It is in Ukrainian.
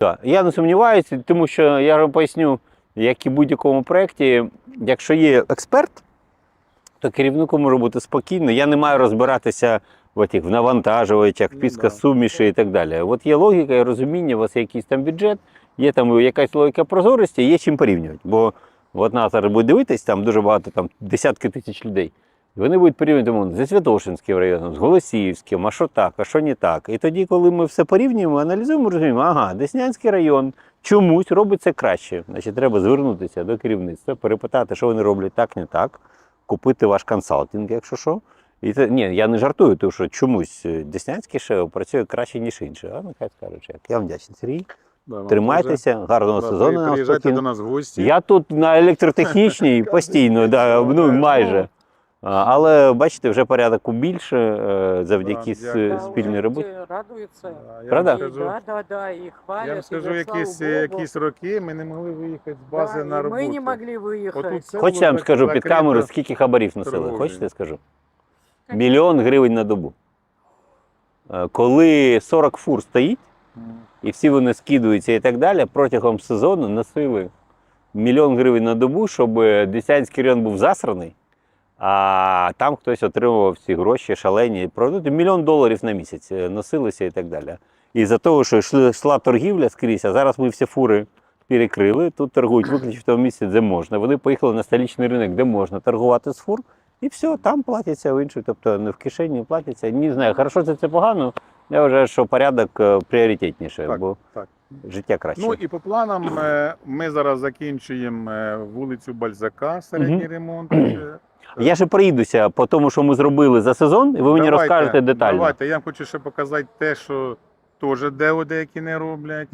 Так, я не сумніваюся, тому що я вам поясню, як і в будь-якому проєкті, якщо є експерт, то керівнику може бути спокійно. Я не маю розбиратися в в навантажувачах, Ну, піска суміші і так далі. От є логіка і розуміння, у вас є якийсь там бюджет, є там якась логіка прозорості, є чим порівнювати. Бо от нас зараз буде дивитись, там дуже багато, там десятки тисяч людей. І вони будуть порівнювати зі Святошинським районом, з Голосіївським, а що так, а що не так. І тоді, коли ми все порівнюємо, аналізуємо, розуміємо, ага, Деснянський район чомусь робить це краще. Значить, треба звернутися до керівництва, перепитати, що вони роблять так, не так, купити ваш консалтинг, якщо що. І це, ні, я не жартую, тому що чомусь е, Деснянський шео працює краще, ніж інші. А нехай скажуть, як. Я вам вдячний, Сергій. Да, Тримайтеся, гарного. Да, сезону. Приїжджайте до нас в гості. Я тут на електротехнічній постійно, да, ну майже. Але бачите, вже порядку більше е, завдяки. Да, спільній роботі. люди радуются. Да, я Правда? скажу, да, да, да, и хвалят. я вам скажу якісь, якісь роки ми не могли виїхати з бази Да, на роботу. мы не могли выехать. Отут Хочете, я вам скажу під камеру, скільки хабарів носили? Хочете, я скажу? Мільйон гривень на добу. Е, Коли 40 фур стоїть, і всі вони скидуються і так далі, протягом сезону носили мільйон гривень на добу, щоб Деснянський район був засраний, а там хтось отримував ці гроші шалені. Продати мільйон доларів на місяць е, носилися і так далі. І за того, що йшла торгівля скрізь, а зараз ми всі фури перекрили, тут торгують виключно в тому місці, де можна. Вони поїхали на столичний ринок, де можна торгувати з фур. І все, там платяться в іншому, тобто не в кишені платяться. Не знаю, хорошо це, це погано. Я вважаю, що порядок е, пріоритетніше, Так, бо так. Життя краще. Ну і по планам е, ми зараз закінчуємо е, вулицю Бальзака, середній угу. ремонт. Е, Я ще проїдуся по тому, що ми зробили за сезон, і ви мені розкажете детально. Давайте, я вам хочу ще показати те, що теж део деякі не роблять.